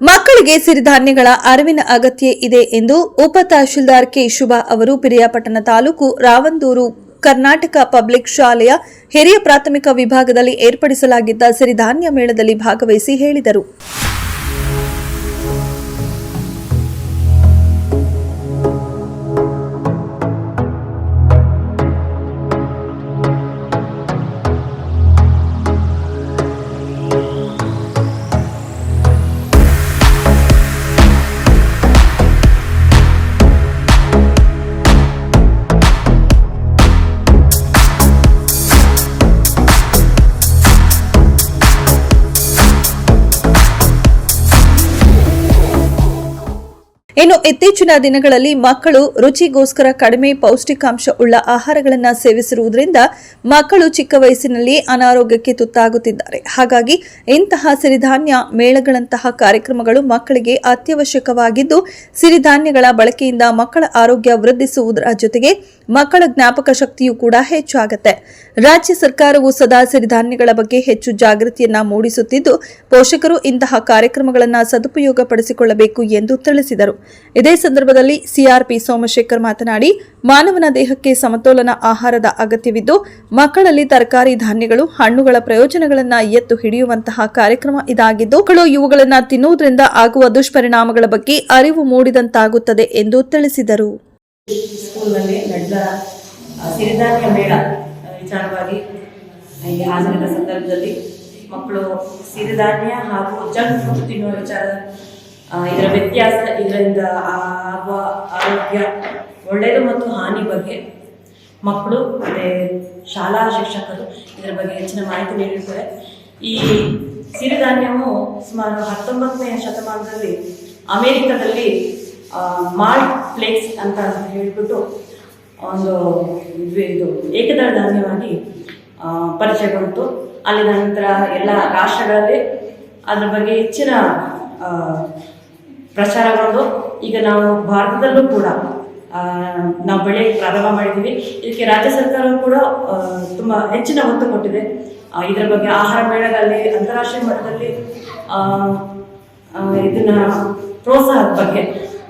ಮಕ್ಕಳಿಗೆ ಸಿರಿಧಾನ್ಯಗಳ ಅರಿವಿನ ಅಗತ್ಯ ಇದೆ ಎಂದು ಉಪ ತಹಶೀಲ್ದಾರ್ ಕೆ ಶುಭಾ ಅವರು ಪಿರಿಯಾಪಟ್ಟಣ ತಾಲೂಕು ರಾವಂದೂರು ಕರ್ನಾಟಕ ಪಬ್ಲಿಕ್ ಶಾಲೆಯ ಹಿರಿಯ ಪ್ರಾಥಮಿಕ ವಿಭಾಗದಲ್ಲಿ ಏರ್ಪಡಿಸಲಾಗಿದ್ದ ಸಿರಿಧಾನ್ಯ ಮೇಳದಲ್ಲಿ ಭಾಗವಹಿಸಿ ಹೇಳಿದರು. ಇನ್ನು ಇತ್ತೀಚಿನ ದಿನಗಳಲ್ಲಿ ಮಕ್ಕಳು ರುಚಿಗೋಸ್ಕರ ಕಡಿಮೆ ಪೌಷ್ಟಿಕಾಂಶ ಉಳ್ಳ ಆಹಾರಗಳನ್ನು ಸೇವಿಸಿರುವುದರಿಂದ ಮಕ್ಕಳು ಚಿಕ್ಕ ವಯಸ್ಸಿನಲ್ಲಿ ಅನಾರೋಗ್ಯಕ್ಕೆ ತುತ್ತಾಗುತ್ತಿದ್ದಾರೆ. ಹಾಗಾಗಿ ಇಂತಹ ಸಿರಿಧಾನ್ಯ ಮೇಳಗಳಂತಹ ಕಾರ್ಯಕ್ರಮಗಳು ಮಕ್ಕಳಿಗೆ ಅತ್ಯವಶ್ಯಕವಾಗಿದ್ದು, ಸಿರಿಧಾನ್ಯಗಳ ಬಳಕೆಯಿಂದ ಮಕ್ಕಳ ಆರೋಗ್ಯ ವೃದ್ಧಿಸುವುದರ ಜೊತೆಗೆ ಮಕ್ಕಳ ಜ್ಞಾಪಕ ಶಕ್ತಿಯೂ ಕೂಡ ಹೆಚ್ಚಾಗುತ್ತೆ ರಾಜ್ಯ ಸರ್ಕಾರವು ಸದಾ ಸಿರಿಧಾನ್ಯಗಳ ಬಗ್ಗೆ ಹೆಚ್ಚು ಜಾಗೃತಿಯನ್ನ ಮೂಡಿಸುತ್ತಿದ್ದು, ಪೋಷಕರು ಇಂತಹ ಕಾರ್ಯಕ್ರಮಗಳನ್ನು ಸದುಪಯೋಗ ಪಡಿಸಿಕೊಳ್ಳಬೇಕು ಎಂದು ತಿಳಿಸಿದರು. ಇದೇ ಸಂದರ್ಭದಲ್ಲಿ ಸಿಆರ್ಪಿ ಸೋಮಶೇಖರ್ ಮಾತನಾಡಿ, ಮಾನವನ ದೇಹಕ್ಕೆ ಸಮತೋಲನ ಆಹಾರದ ಅಗತ್ಯವಿದ್ದು, ಮಕ್ಕಳಲ್ಲಿ ತರಕಾರಿ ಧಾನ್ಯಗಳು, ಹಣ್ಣುಗಳ ಪ್ರಯೋಜನಗಳನ್ನು ಎತ್ತು ಹಿಡಿಯುವಂತಹ ಕಾರ್ಯಕ್ರಮ ಇದಾಗಿದ್ದು, ಮಕ್ಕಳು ಇವುಗಳನ್ನು ತಿನ್ನುವುದರಿಂದ ಆಗುವ ದುಷ್ಪರಿಣಾಮಗಳ ಬಗ್ಗೆ ಅರಿವು ಮೂಡಿದಂತಾಗುತ್ತದೆ ಎಂದು ತಿಳಿಸಿದರು. ಸ್ಕೂಲ್ನಲ್ಲಿ ನಡೆದ ಸಿರಿಧಾನ್ಯ ಮೇಳ ವಿಚಾರವಾಗಿ ಹಾಜರಿದ್ದ ಸಂದರ್ಭದಲ್ಲಿ ಮಕ್ಕಳು ಸಿರಿಧಾನ್ಯ ಹಾಗೂ ಜಂಕ್ ಫುಡ್ ತಿನ್ನುವ ವಿಚಾರ ಇದರ ವ್ಯತ್ಯಾಸ ಇದರಿಂದ ಆಗುವ ಆರೋಗ್ಯ ಒಳ್ಳೆಯದು ಮತ್ತು ಹಾನಿ ಬಗ್ಗೆ ಮಕ್ಕಳು, ಮತ್ತು ಶಾಲಾ ಶಿಕ್ಷಕರು ಇದರ ಬಗ್ಗೆ ಹೆಚ್ಚಿನ ಮಾಹಿತಿ ನೀಡಿರ್ತಾರೆ. ಈ ಸಿರಿಧಾನ್ಯವು ಸುಮಾರು ಹತ್ತೊಂಬತ್ತನೇ ಶತಮಾನದಲ್ಲಿ ಅಮೇರಿಕದಲ್ಲಿ ಮಾಲ್ಟ್ ಫ್ಲೇಕ್ಸ್ ಅಂತ ಹೇಳಿಬಿಟ್ಟು ಒಂದು ಇದು ಏಕದಳ ಧಾನ್ಯವಾಗಿ ಪರಿಚಯ ಬಂತು. ಅಲ್ಲಿ ನಂತರ ಎಲ್ಲ ರಾಷ್ಟ್ರಗಳಲ್ಲಿ ಅದ್ರ ಬಗ್ಗೆ ಹೆಚ್ಚಿನ ಪ್ರಚಾರಗೊಂಡು ಈಗ ನಾವು ಭಾರತದಲ್ಲೂ ಕೂಡ ನಾವು ಬೆಳೆ ಪ್ರಾರಂಭ ಮಾಡಿದ್ದೀವಿ. ಇದಕ್ಕೆ ರಾಜ್ಯ ಸರ್ಕಾರವು ಕೂಡ ತುಂಬ ಹೆಚ್ಚಿನ ಒತ್ತು ಕೊಟ್ಟಿದೆ. ಇದರ ಬಗ್ಗೆ ಆಹಾರ ಮೇಳಗಳಲ್ಲಿ ಅಂತಾರಾಷ್ಟ್ರೀಯ ಮಟ್ಟದಲ್ಲಿ ಇದನ್ನ ಪ್ರೋತ್ಸಾಹದ ಬಗ್ಗೆ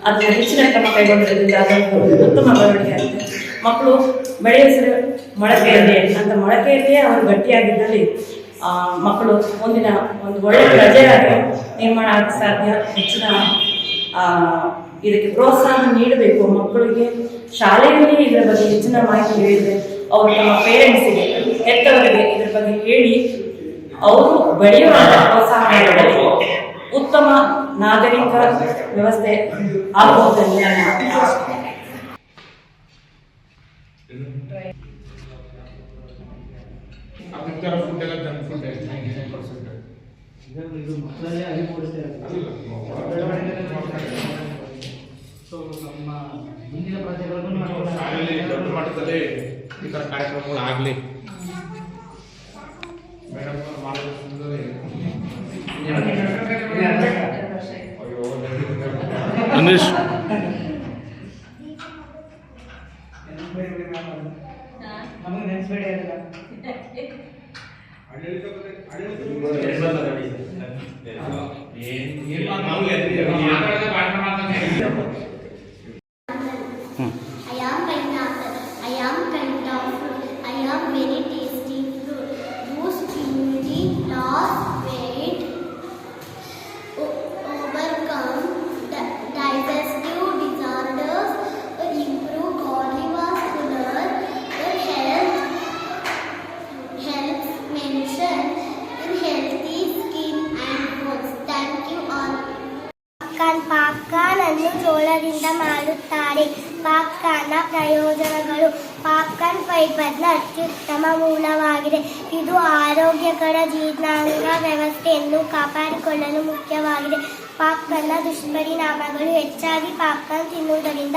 ಅದನ್ನ ಹೆಚ್ಚಿನ ಕ್ರಮ ಕೈಗೊಂಡಿರೋದ್ರಿಂದ ಅದೊಂದು ಉತ್ತಮ ಬೆಳವಣಿಗೆ ಆಗಿದೆ. ಮಕ್ಕಳು ಬೆಳೆಯ ಹೆಸರು ಮೊಳಕೆಯಲ್ಲಿ ಅಂತ ಮೊಳಕೆಯಲ್ಲಿಯೇ ಅವರು ಗಟ್ಟಿಯಾಗಿದ್ದಲ್ಲಿ ಮಕ್ಕಳು ಮುಂದಿನ ಒಂದು ಒಳ್ಳೆಯ ಪ್ರಜೆಯಾಗಿ ನಿರ್ಮಾಣ ಆಗಕ್ಕೆ ಸಾಧ್ಯ, ಹೆಚ್ಚಿನ ಇದಕ್ಕೆ ಪ್ರೋತ್ಸಾಹ ನೀಡಬೇಕು. ಮಕ್ಕಳಿಗೆ ಶಾಲೆಯಲ್ಲಿ ಇದರ ಬಗ್ಗೆ ಹೆಚ್ಚಿನ ಮಾಹಿತಿ ಹೇಳಿದರೆ ಅವರು ತಮ್ಮ ಪೇರೆಂಟ್ಸಿಗೆ ಹೆತ್ತವರಿಗೆ ಇದರ ಬಗ್ಗೆ ಹೇಳಿ, ಅವರು ಬೆಳೆಯುವಂತ ಪ್ರೋತ್ಸಾಹ ನೀಡಿದರೆ ಉತ್ತಮ ನಾಗರಿಕ ವ್ಯವಸ್ಥೆ ಆಗುವುದನ್ನು ನಮ್ಮ ಮುಂದಿನ ಪ್ರಜೆಗಳನ್ನು ಮಟ್ಟದಲ್ಲಿ ಈ ಕಾರ್ಯಕ್ರಮಗಳು ಆಗಲಿ ಮೇಡಮ್ ಅನೀಶ್ ನಮಗೆ ಜೋಳದಿಂದ ಮಾಡುತ್ತಾರೆ ಪಾಪ್ಕಾರ್ನ್ನ ಪ್ರಯೋಜನಗಳು. ಪಾಪ್ಕಾರ್ನ್ ಫೈಬರ್ನ ಅತ್ಯುತ್ತಮ ಮೂಲವಾಗಿದೆ. ಇದು ಆರೋಗ್ಯಕರ ಜೀರ್ಣಾಂಗ ವ್ಯವಸ್ಥೆಯನ್ನು ಕಾಪಾಡಿಕೊಳ್ಳಲು ಮುಖ್ಯವಾಗಿದೆ. ಪಾಪ್ಕಾರ್ನ್ನ ದುಷ್ಪರಿಣಾಮಗಳು ಹೆಚ್ಚಾಗಿ ಪಾಪ್ಕಾರ್ನ್ ತಿನ್ನುವುದರಿಂದ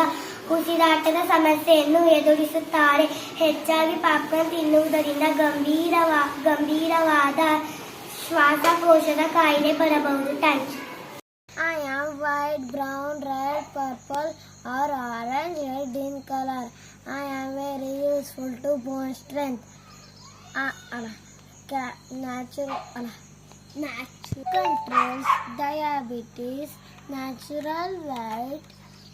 ಉಸಿರಾಟದ ಸಮಸ್ಯೆಯನ್ನು ಎದುರಿಸುತ್ತಾರೆ. ಹೆಚ್ಚಾಗಿ ಪಾಪ್ಕಾರ್ನ್ ತಿನ್ನುವುದರಿಂದ ಗಂಭೀರವಾ, ಗಂಭೀರವಾದ ಶ್ವಾಸಕೋಶದ ಕಾಯಿಲೆ ಬರಬಹುದು. Thank you white, brown, red, purple or orange, red in color. I am very useful to bone strength. Uh, uh, natural, uh, natural controls diabetes, natural weight,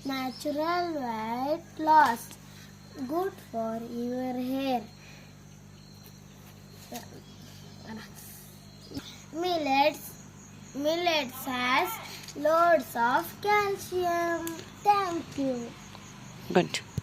natural weight loss, good for your hair. Millets, millets has loads of calcium. Thank you. Good.